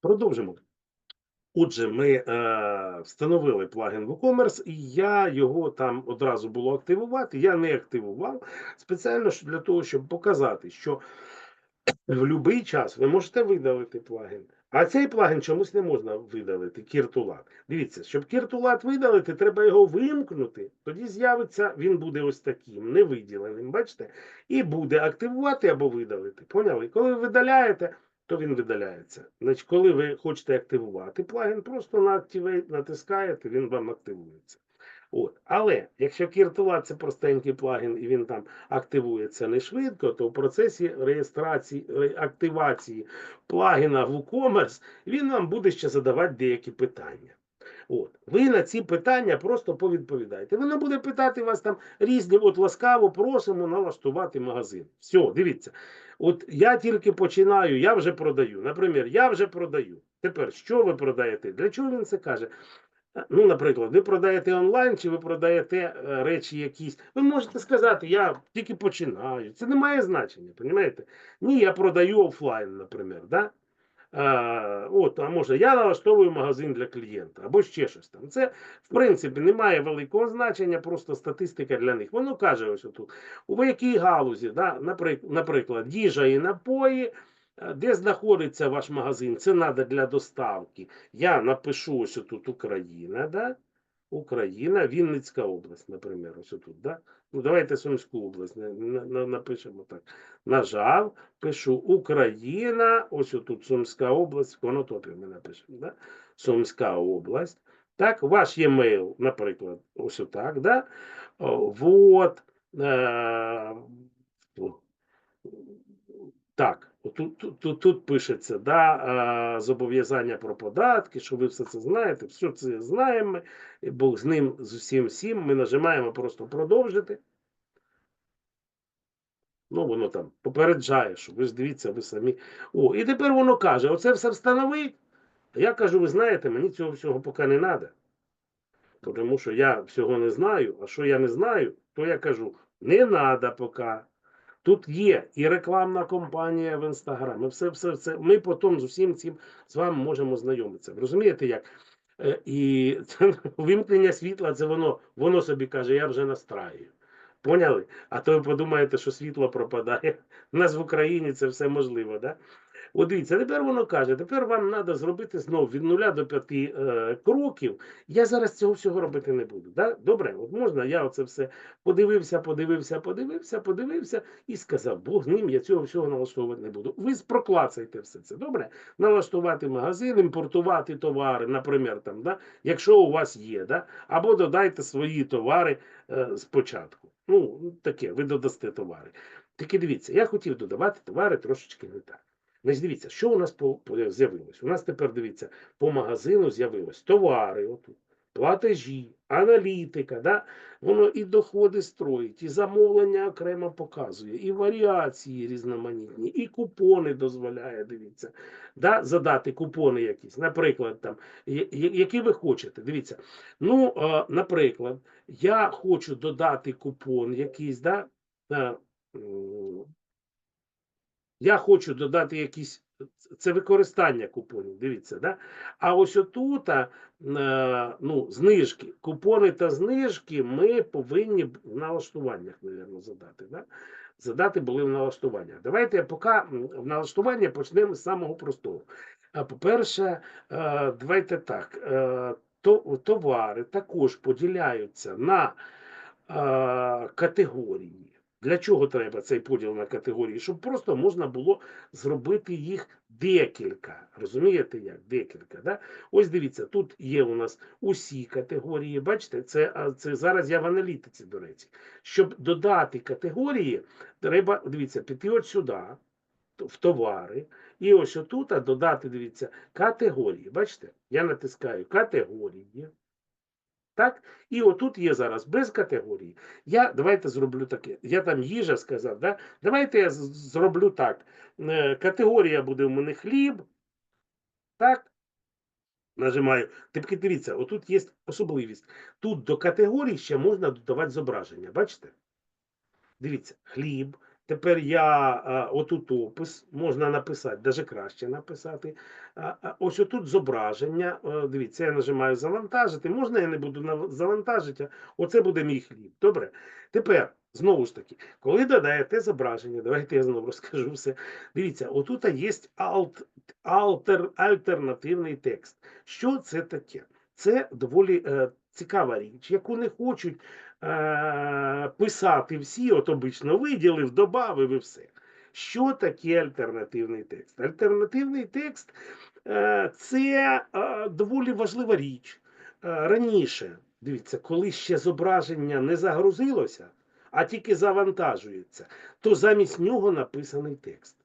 Продовжимо. Отже, ми е, встановили плагін WooCommerce, і я його там одразу було активувати. Я не активував спеціально для того, щоб показати, що в будь-який час ви можете видалити плагін. А цей плагін чомусь не можна видалити, кіртулат. Дивіться, щоб кіртулат видалити, треба його вимкнути. Тоді з'явиться, він буде ось таким, невиділеним, бачите? І буде активувати або видалити. Поняли? Коли ви видаляєте, то він видаляється. Значить, коли ви хочете активувати плагін, просто на натискаєте, він вам активується. От. Але якщо Кіртула це простенький плагін і він там активується не швидко, то в процесі реєстрації, ре- активації плагіна WooCommerce він вам буде ще задавати деякі питання. От. Ви на ці питання просто повідповідаєте. Воно буде питати вас там різні, от ласкаво просимо налаштувати магазин. Все, дивіться. От я тільки починаю, я вже продаю. Наприклад, я вже продаю. Тепер що ви продаєте? Для чого він це каже? Е, Ну, наприклад, ви продаєте онлайн чи ви продаєте е, речі якісь. Ви можете сказати, я тільки починаю. Це не має значення, розумієте? Ні, я продаю офлайн, наприклад. Да? А, от, а може, я налаштовую магазин для клієнта або ще щось там. Це, в принципі, не має великого значення, просто статистика для них. Воно каже ось тут, у якій галузі, да? наприклад, наприклад, їжа і напої, е, де знаходиться ваш магазин, це треба для доставки. Я напишу ось тут Україна, да? Україна, Вінницька область, наприклад, ось тут, да? Ну, давайте Сумську область на- на- на- напишемо так. Нажав, пишу Україна, ось тут Сумська область, в конотопі ми напишемо, да? Сумська область. Так, ваш e-mail, наприклад, ось так, да? Вот. Е, так, тут, тут, тут, пишеться, да, зобов'язання про податки, що ви все це знаєте, все це знаємо, Бог з ним, з усім всім, ми нажимаємо просто продовжити. Ну, воно там попереджає, що ви ж дивіться, ви самі. О, і тепер воно каже: оце все встановить. А я кажу, ви знаєте, мені цього всього поки не треба. Тому що я всього не знаю, а що я не знаю, то я кажу, не треба поки. Тут є і рекламна кампанія в інстаграмі. Все, все, все. Ми потім з усім цим з вами можемо знайомитися. Розумієте, як? Е, І це, вимкнення світла, це воно, воно собі каже, я вже настраю. Поняли? А то ви подумаєте, що світло пропадає. У нас в Україні це все можливо, да? От дивіться, тепер воно каже, тепер вам треба зробити знову від нуля до п'яти е, кроків. Я зараз цього всього робити не буду. Да? Добре, от можна, я оце все подивився, подивився, подивився, подивився і сказав, Бог ним, я цього всього налаштовувати не буду. Ви проклацайте все це, добре? Налаштувати магазин, імпортувати товари, наприклад, там, да? якщо у вас є, да? або додайте свої товари е, спочатку. Ну, таке, ви додасте товари. Тільки дивіться, я хотів додавати товари трошечки не так. Значить, дивіться, що у нас з'явилось? У нас тепер дивіться, по магазину з'явилось товари, отут, платежі, аналітика, да? воно і доходи строїть, і замовлення окремо показує, і варіації різноманітні, і купони дозволяє, дивіться, да? задати купони якісь. Наприклад, там, які ви хочете. Дивіться, ну, е, наприклад, я хочу додати купон якийсь, да? Е, я хочу додати якісь. Це використання купонів, дивіться, да? А ось отут, е, ну, знижки, купони та знижки ми повинні в налаштуваннях, мабуть, задати. Да? Задати були в налаштуваннях. Давайте поки в налаштування почнемо з самого простого. По-перше, е, давайте так, е, товари також поділяються на е, категорії. Для чого треба цей поділ на категорії? Щоб просто можна було зробити їх декілька. Розумієте як? Декілька. Да? Ось дивіться, тут є у нас усі категорії. Бачите, це, це зараз я в аналітиці, до речі. Щоб додати категорії, треба, дивіться, піти от сюди, в товари, і ось отут додати, дивіться, категорії. Бачите? Я натискаю категорії. Так? І отут є зараз без категорії. Я давайте зроблю таке. Я там їжа сказав, да? давайте я зроблю так. Е, Категорія буде в мене хліб. Так? Нажимаю. Тепер дивіться, отут є особливість. Тут до категорії ще можна додавати зображення. Бачите? Дивіться, хліб, Тепер я отут опис можна написати, навіть краще написати. Ось отут зображення. Е, Дивіться, я нажимаю завантажити. Можна я не буду нав- завантажити, оце буде мій хліб. Добре. Тепер, знову ж таки, коли додаєте зображення, давайте я знову розкажу все. Дивіться, отут є алт, алтер, альтернативний текст. Що це таке? Це доволі е, цікава річ, яку не хочуть писати всі, от обично виділив, добавив і все. Що таке альтернативний текст? Альтернативний текст е, це е, доволі важлива річ. Е, раніше, дивіться, коли ще зображення не загрузилося, а тільки завантажується, то замість нього написаний текст.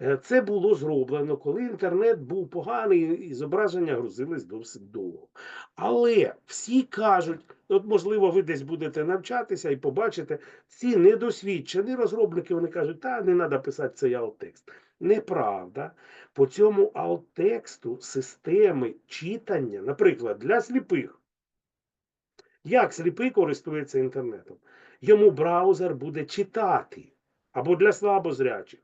Е, Це було зроблено, коли інтернет був поганий і зображення грузились досить довго. Але всі кажуть, от можливо, ви десь будете навчатися і побачите, ці недосвідчені розробники, вони кажуть, та не треба писати цей alt-текст. Неправда. По цьому alt-тексту системи читання, наприклад, для сліпих. Як сліпий користується інтернетом? Йому браузер буде читати, або для слабозрячих.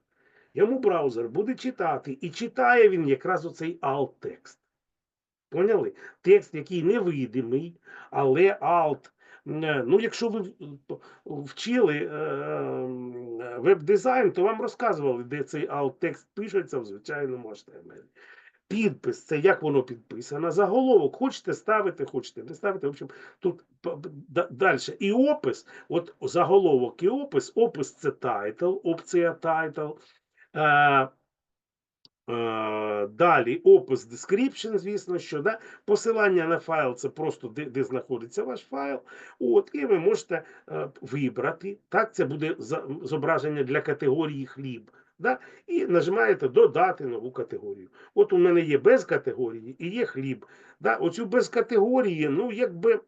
Йому браузер буде читати, і читає він якраз оцей alt-текст. Поняли? Текст, який невидимий, але alt. е, Ну, якщо ви вчили е, веб-дизайн, то вам розказували, де цей alt-текст пишеться в звичайному HTML. Підпис це як воно підписано. Заголовок хочете ставити, хочете не ставити. В общем, тут далі. І опис. От заголовок і опис. Опис це title, опція title. Е, далі опис description, звісно, що да? посилання на файл це просто де, де знаходиться ваш файл. От, і ви можете е, вибрати. Так, це буде зображення для категорії хліб. Да? І нажимаєте додати нову категорію. От у мене є без категорії і є хліб. Да? Оцю без категорії, ну якби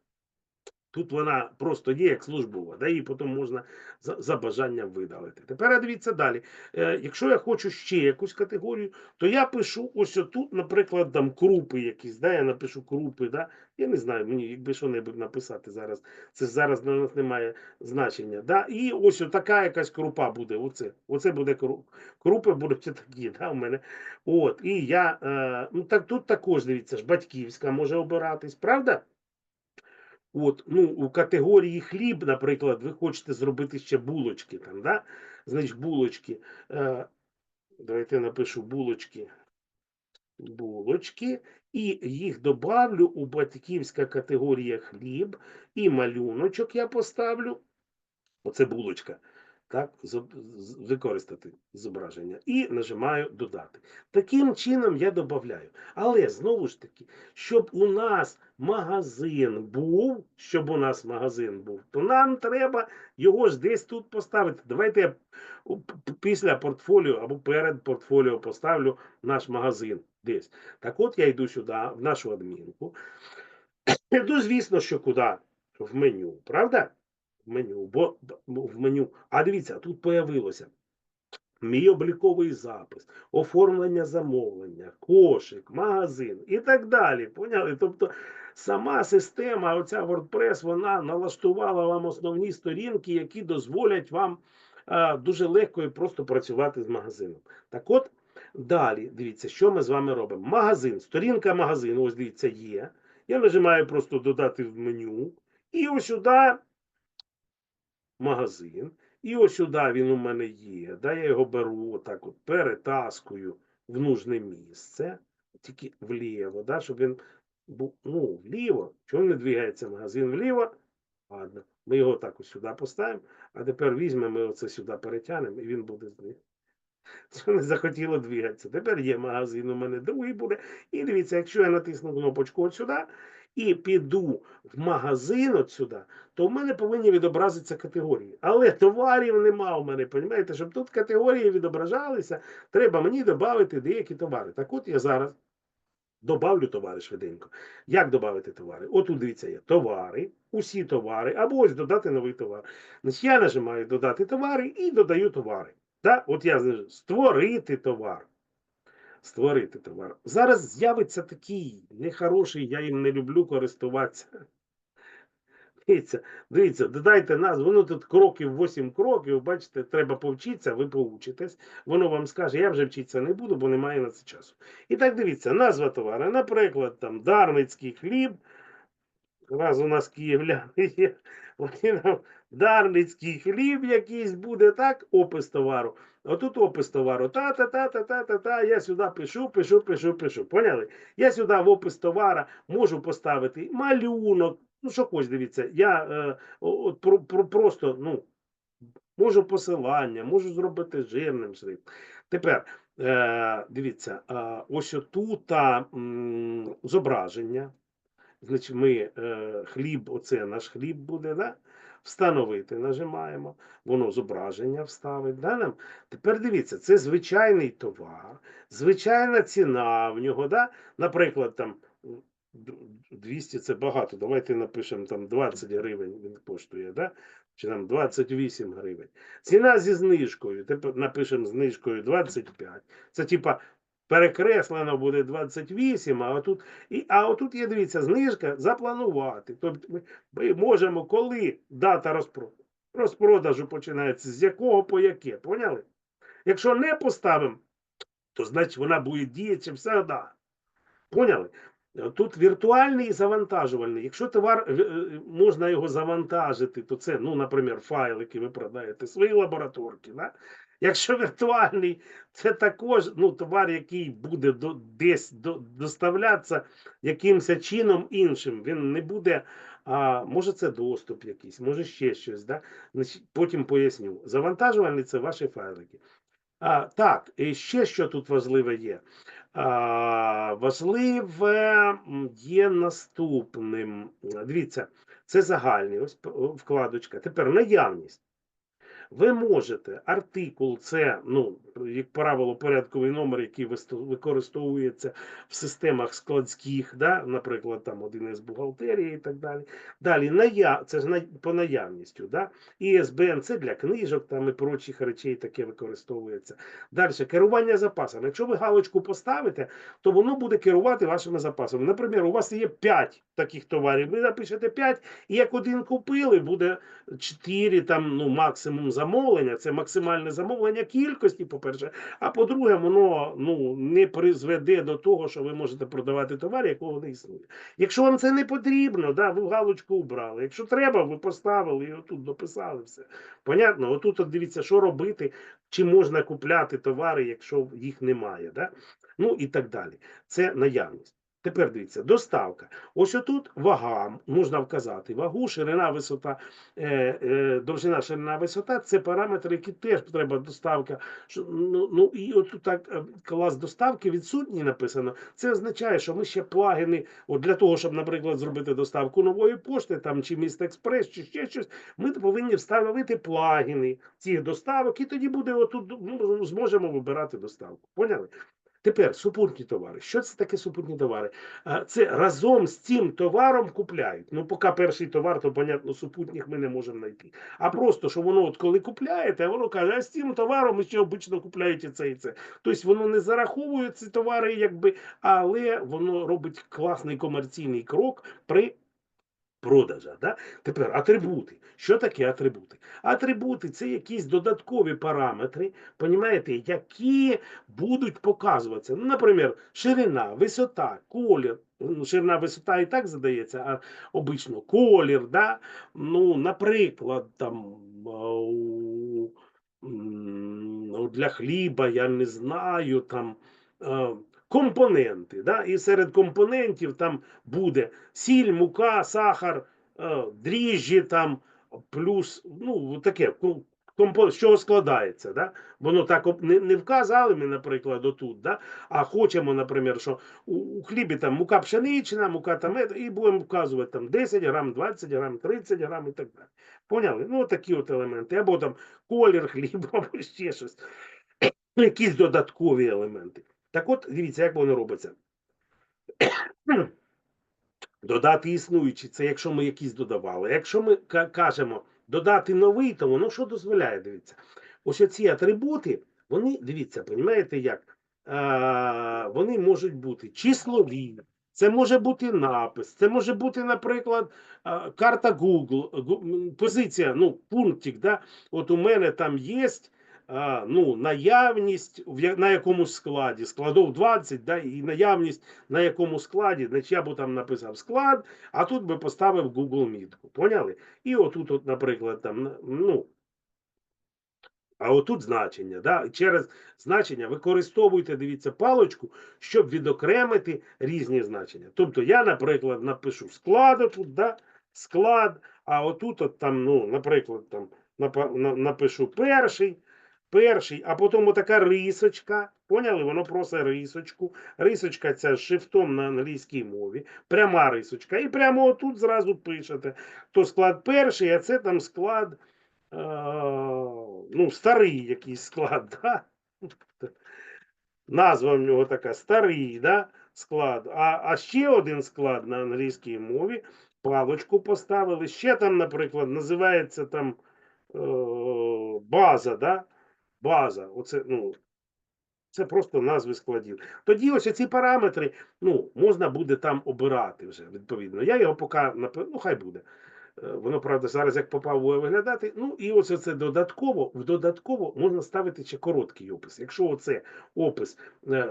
тут вона просто є як службова, да? її потім можна за, за бажанням видалити. Тепер дивіться далі. Е, якщо я хочу ще якусь категорію, то я пишу ось отут, наприклад, там крупи якісь, да? я напишу крупи, да? я не знаю, мені якби що-небудь написати зараз, це зараз для нас немає значення. Да? І ось така якась крупа буде. Оце, оце буде кру- крупи, будуть такі, да, у мене. От, і я, е, ну так тут також дивіться ж, батьківська може обиратись, правда? От, ну, у категорії хліб, наприклад, ви хочете зробити ще булочки там, да? Значить, булочки. Е, давайте напишу булочки. Булочки. І їх добавлю у батьківська категорія хліб і малюночок я поставлю. Оце булочка. Так, використати зображення. І нажимаю додати. Таким чином я додаю. Але знову ж таки, щоб у нас магазин був, щоб у нас магазин був, то нам треба його ж десь тут поставити. Давайте я після портфоліо або перед портфоліо поставлю наш магазин десь. Так от я йду сюди, в нашу адмінку. Йду, звісно, що куди? В меню, правда? Меню, бо бо в меню. А дивіться, тут появилося мій обліковий запис, оформлення замовлення, кошик, магазин і так далі. Поняли? Тобто сама система, оця WordPress, вона налаштувала вам основні сторінки, які дозволять вам а, дуже легко і просто працювати з магазином. Так от, далі, дивіться, що ми з вами робимо. Магазин, сторінка магазину, ось дивіться, є. Я нажимаю просто додати в меню. І ось сюди магазин. І ось сюди він у мене є. Да, я його беру отак от перетаскую в нужне місце, тільки вліво, да, щоб він був ну, вліво. Чому не двигається магазин вліво? Ладно, ми його так ось сюди поставимо, а тепер візьмемо оце сюди перетягнемо, і він буде з. Це не захотіло двигатися. Тепер є магазин, у мене другий буде. І дивіться, якщо я натисну кнопочку от сюди і піду в магазин от сюди, то в мене повинні відобразитися категорії. Але товарів нема у мене, розумієте? Щоб тут категорії відображалися, треба мені додати деякі товари. Так от я зараз добавлю товари швиденько. Як додати товари? Отут дивіться є товари, усі товари, або ось додати новий товар. Значить, я нажимаю додати товари і додаю товари. Да? От я створити товар. Створити товар. Зараз з'явиться такий нехороший, я їм не люблю користуватися. Дивіться, дивіться, додайте назву, воно тут кроків, 8 кроків, бачите, треба повчитися, ви поучитесь. Воно вам скаже, я вже вчитися не буду, бо немає на це часу. І так дивіться, назва товару, наприклад, там Дарницький хліб. Раз у нас київляни є, вони нам Дарницький хліб якийсь буде, так, опис товару. Отут опис товару. Та-та-та-та-та-та-та. Я сюди пишу, пишу, пишу, пишу. Поняли? Я сюди в опис товара можу поставити малюнок. Ну, що хоч дивіться, я е, от, про, про, просто ну, можу посилання, можу зробити жирним шрифт. Тепер е, дивіться, е, ось отут а, зображення. Значить, ми е, хліб, оце наш хліб буде, да? встановити нажимаємо, воно зображення вставить. Да? Тепер дивіться, це звичайний товар, звичайна ціна в нього. Да? Наприклад, там 200 це багато. Давайте напишемо там 20 гривень він коштує, да? чи там 28 гривень. Ціна зі знижкою. Тепер напишемо знижкою 25. Це типа перекреслено буде 28, а отут і, а отут є, дивіться, знижка запланувати. Тобто ми, ми можемо, коли дата розпродажу, розпродажу починається, з якого по яке. Поняли? Якщо не поставимо, то значить вона буде діяти завжди. Поняли? Тут віртуальний і завантажувальний. Якщо товар е, е, можна його завантажити, то це, ну, наприклад, файл, який ви продаєте, свої лабораторки. Да? Якщо віртуальний, це також ну, товар, який буде до, десь до, доставлятися якимось чином іншим. Він не буде, а, може це доступ якийсь, може ще щось. Да? Потім поясню. Завантажувальний це ваші файлики. А, так, і ще що тут важливе є. А, важливе є наступним. Дивіться, це загальний ось вкладочка. Тепер наявність. Ви можете артикул, це, ну, як правило, порядковий номер, який використовується в системах складських, да? наприклад, там один із бухгалтерії і так далі. Далі ная... це ж по наявністю. Да? ІСБН це для книжок там і прочих речей таке використовується. Далі керування запасами. Якщо ви галочку поставите, то воно буде керувати вашими запасами. Наприклад, у вас є 5 таких товарів, ви напишете 5, і як один купили, буде 4 там, ну, максимум замовлення. Це максимальне замовлення кількості, по-перше. А по-друге, воно ну, не призведе до того, що ви можете продавати товар, якого не існує. Якщо вам це не потрібно, да, ви галочку убрали. Якщо треба, ви поставили і отут дописали все. Понятно? Отут от дивіться, що робити, чи можна купляти товари, якщо їх немає. Да? Ну і так далі. Це наявність. Тепер дивіться, доставка. Ось отут вага, можна вказати. Вагу, ширина, висота, е, е, довжина, ширина, висота це параметри, які теж треба доставка. Ну, ну і отут так е, клас доставки відсутній написано. Це означає, що ми ще плагіни, от для того, щоб, наприклад, зробити доставку нової пошти, там чи міст експрес, чи ще щось, ми повинні встановити плагіни цих доставок, і тоді буде отут ну, зможемо вибирати доставку. Поняли? Тепер супутні товари. Що це таке супутні товари? Це разом з цим товаром купляють. Ну, поки перший товар, то понятно, супутніх ми не можемо знайти. А просто, що воно, от коли купляєте, воно каже, а з цим товаром ще обично купляють і це і це. Тобто воно не зараховує ці товари, якби, але воно робить класний комерційний крок при продажа. Да? Тепер атрибути. Що таке атрибути? Атрибути це якісь додаткові параметри, понімаєте, які будуть показуватися. Ну, наприклад, ширина, висота, колір. Ну, Ширина висота і так задається, а обично колір, да? ну, наприклад, там для хліба, я не знаю, там компоненти. Да? І серед компонентів там буде сіль, мука, сахар, е, дріжджі там, плюс, ну, таке, з чого складається. Да? Воно так не, не вказали ми, наприклад, отут, да? а хочемо, наприклад, що у, у хлібі там мука пшенична, мука там, і будемо вказувати там 10 грам, 20 грам, 30 грам і так далі. Поняли? Ну, такі от елементи. Або там колір хліба, або ще щось. Якісь додаткові елементи. Так от, дивіться, як воно робиться. Додати існуючі, це якщо ми якісь додавали. Якщо ми кажемо додати новий, то воно що дозволяє? Дивіться. Ось ці атрибути, вони, дивіться, розумієте як? А, вони можуть бути числові, Це може бути напис, це може бути, наприклад, карта Google, позиція, ну, пунктик, да? От у мене там є ну, наявність на якомусь складі, складов 20, да, і наявність на якому складі, значить я б там написав склад, а тут би поставив Google мітку. Поняли? І отут, от, наприклад, там, ну, а отут значення. Да? Через значення використовуйте, дивіться, паличку, щоб відокремити різні значення. Тобто я, наприклад, напишу склад отут, да? склад, а отут, от там, ну, наприклад, там, напишу перший, перший, а потім отака рисочка. Поняли? Воно просить рисочку. Рисочка ця з шрифтом на англійській мові. Пряма рисочка. І прямо отут зразу пишете. То склад перший, а це там склад. е, Ну, старий якийсь склад, да? Назва в нього така старий, да? склад. А, а ще один склад на англійській мові. Палочку поставили. Ще там, наприклад, називається там е, база, да? База. Оце, ну, це просто назви складів. Тоді ось ці параметри ну, можна буде там обирати вже, відповідно. Я його поки ну хай буде. Е, Воно, правда, зараз як попав буде виглядати. Ну і ось це додатково, додатково можна ставити ще короткий опис. Якщо оце опис е, е,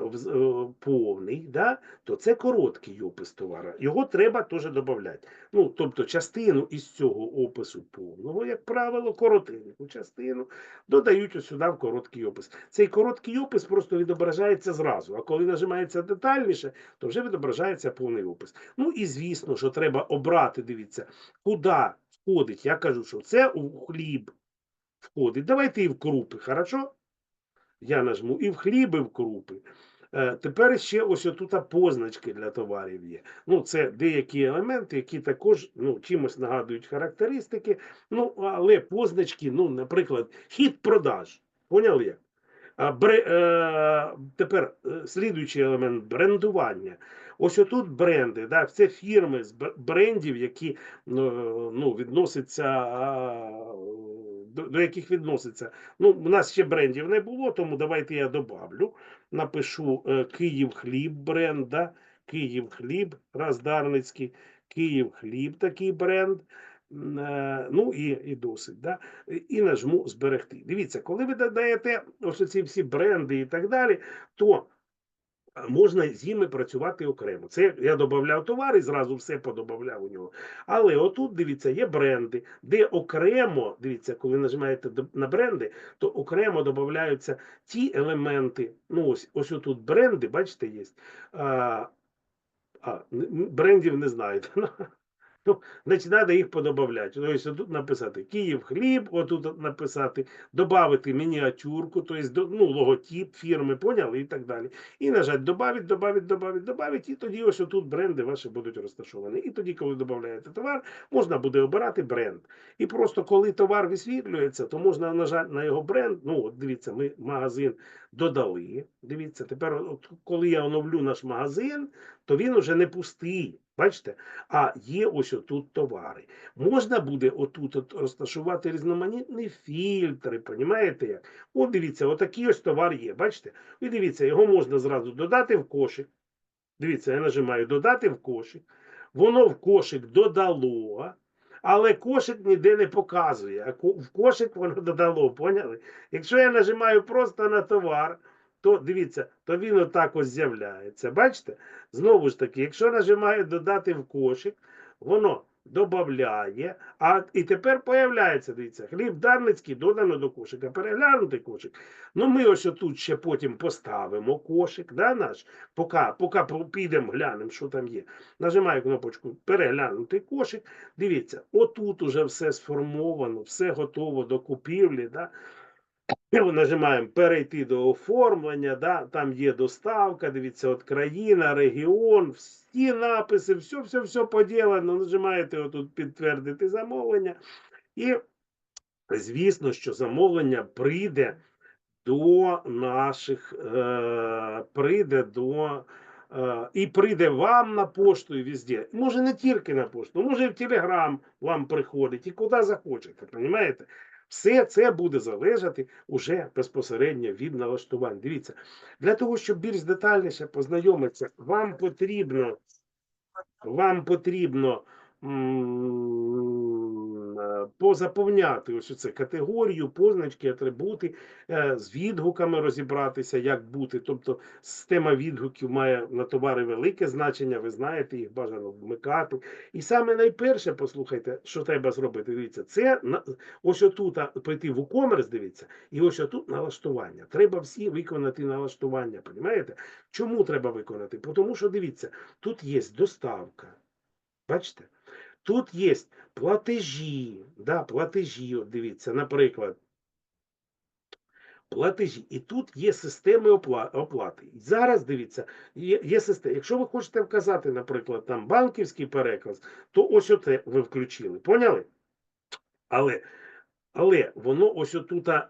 повний, да, то це короткий опис товара. Його треба теж додати. Ну, тобто частину із цього опису повного, як правило, коротеньку частину додають ось сюди в короткий опис. Цей короткий опис просто відображається зразу, а коли нажимається детальніше, то вже відображається повний опис. Ну і звісно, що треба обрати, дивіться, куди входить. Я кажу, що це у хліб входить. Давайте і в крупи, хорошо? Я нажму і в хліб, і в крупи. Е, Тепер ще ось отут позначки для товарів є. Ну, це деякі елементи, які також ну, чимось нагадують характеристики. Ну, але позначки, ну, наприклад, хід продаж. Поняли як? Е, тепер е, слідуючий елемент брендування. Ось отут бренди, да, це фірми з брендів, які ну, ну, відносяться, до, яких відноситься. Ну, у нас ще брендів не було, тому давайте я добавлю. Напишу е, Київ хліб бренд, да? Київ хліб, Раздарницький, Київ хліб такий бренд. Е, Ну і, і досить. Да? І нажму зберегти. Дивіться, коли ви додаєте ось ці всі бренди і так далі, то можна з ними працювати окремо. Це я додавав товар і зразу все подобавляв у нього. Але отут, дивіться, є бренди, де окремо, дивіться, коли нажимаєте на бренди, то окремо додаються ті елементи. Ну, ось ось отут бренди, бачите, є. А, а, брендів не знаєте. Ну, значить, треба їх подобавляти. Тобто тут написати Київ хліб, отут написати, додати мініатюрку, тобто ну, логотип фірми, поняли і так далі. І нажати добавити, добавити, добавити, добавити, і тоді ось отут бренди ваші будуть розташовані. І тоді, коли додаєте товар, можна буде обирати бренд. І просто коли товар висвітлюється, то можна нажати на його бренд. Ну, от дивіться, ми магазин додали. Дивіться, тепер, от, коли я оновлю наш магазин, то він уже не пустий. Бачите? А є ось отут товари. Можна буде отут от розташувати різноманітні фільтри, понімаєте як? От дивіться, отакий ось товар є, бачите? І дивіться, його можна зразу додати в кошик. Дивіться, я нажимаю додати в кошик. Воно в кошик додало, але кошик ніде не показує. А в кошик воно додало, поняли? Якщо я нажимаю просто на товар, то дивіться, то він отак ось з'являється. Бачите? Знову ж таки, якщо нажимаю додати в кошик, воно додає, а і тепер появляється, дивіться, хліб дарницький додано до кошика, переглянути кошик. Ну, ми ось тут ще потім поставимо кошик, да, наш, поки, поки підемо, глянемо, що там є. Нажимаю кнопочку переглянути кошик. Дивіться, отут уже все сформовано, все готово до купівлі. Да? Нажимаємо перейти до оформлення, да? там є доставка, дивіться, от країна, регіон, всі написи, все, все, все поділено. Нажимаєте отут підтвердити замовлення. І, звісно, що замовлення прийде до наших, е, прийде до. е, І прийде вам на пошту і везде. Може не тільки на пошту, може і в Телеграм вам приходить, і куди захочете, розумієте? Все це буде залежати уже безпосередньо від налаштувань. Дивіться, для того, щоб більш детальніше познайомитися, вам потрібно вам потрібно позаповняти ось це категорію, позначки, атрибути, е, з відгуками розібратися, як бути. Тобто система відгуків має на товари велике значення, ви знаєте, їх бажано вмикати. І саме найперше, послухайте, що треба зробити. Дивіться, це ось отут а, пойти в e-commerce, дивіться, і ось отут налаштування. Треба всі виконати налаштування. Понімаєте? Чому треба виконати? Тому що дивіться, тут є доставка. Бачите? Тут є платежі, да, платежі, дивіться, наприклад. Платежі. І тут є системи оплати. Зараз дивіться, є, є система. Якщо ви хочете вказати, наприклад, там банківський переказ, то ось оце ви включили. Поняли? Але, але воно ось отут. Е,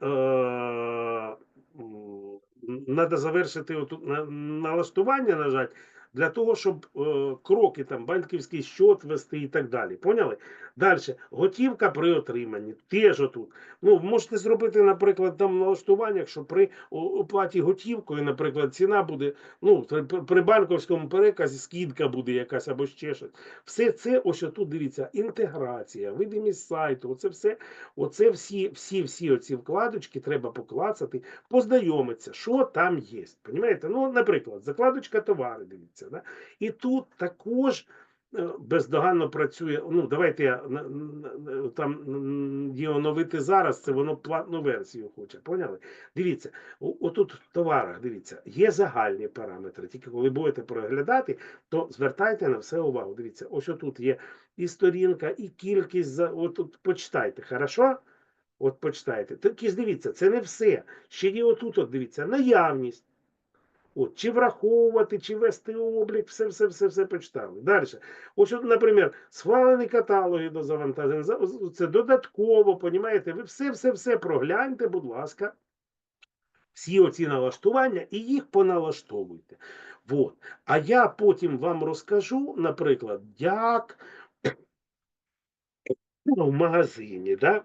треба завершити отут на, налаштування, нажати, для того, щоб е, кроки там банківський счет вести і так далі. Поняли? Далі, готівка при отриманні. Теж отут. Ну, можете зробити, наприклад, там налаштування, що при оплаті готівкою, наприклад, ціна буде, ну, при, банківському переказі скидка буде якась або ще щось. Все це, ось тут дивіться, інтеграція, видимість сайту, оце все, оце всі, всі, всі оці вкладочки треба поклацати, познайомитися, що там є. Понімаєте? Ну, наприклад, закладочка товари, дивіться. Да? І тут також е, бездоганно працює. Ну, давайте я там є оновити зараз, це воно платну версію хоче. Поняли? Дивіться, отут в товарах, дивіться, є загальні параметри. Тільки коли будете переглядати, то звертайте на все увагу. Дивіться, ось отут є і сторінка, і кількість. за- От почитайте, хорошо? От почитайте. Тільки ж дивіться, це не все. Ще є отут, от дивіться, наявність. От, чи враховувати, чи вести облік, все, все, все, все почитали. Далі. Ось, от, наприклад, схвалені каталоги до завантаження. Це додатково, понімаєте? Ви все, все, все прогляньте, будь ласка. Всі оці налаштування і їх поналаштовуйте. Вот. А я потім вам розкажу, наприклад, як ну, в магазині, да?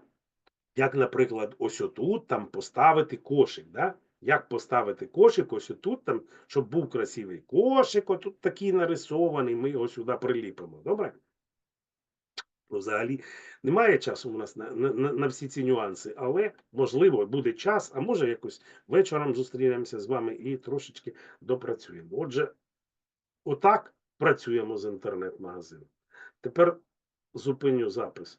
як, наприклад, ось отут там поставити кошик. Да? Як поставити кошик, ось отут, там, щоб був красивий кошик, отут такий нарисований, ми його сюди приліпимо. Добре? Ну, взагалі немає часу у нас на, на, на, на всі ці нюанси, але можливо буде час, а може якось вечором зустрінемося з вами і трошечки допрацюємо. Отже, отак працюємо з інтернет-магазином. Тепер зупиню запис.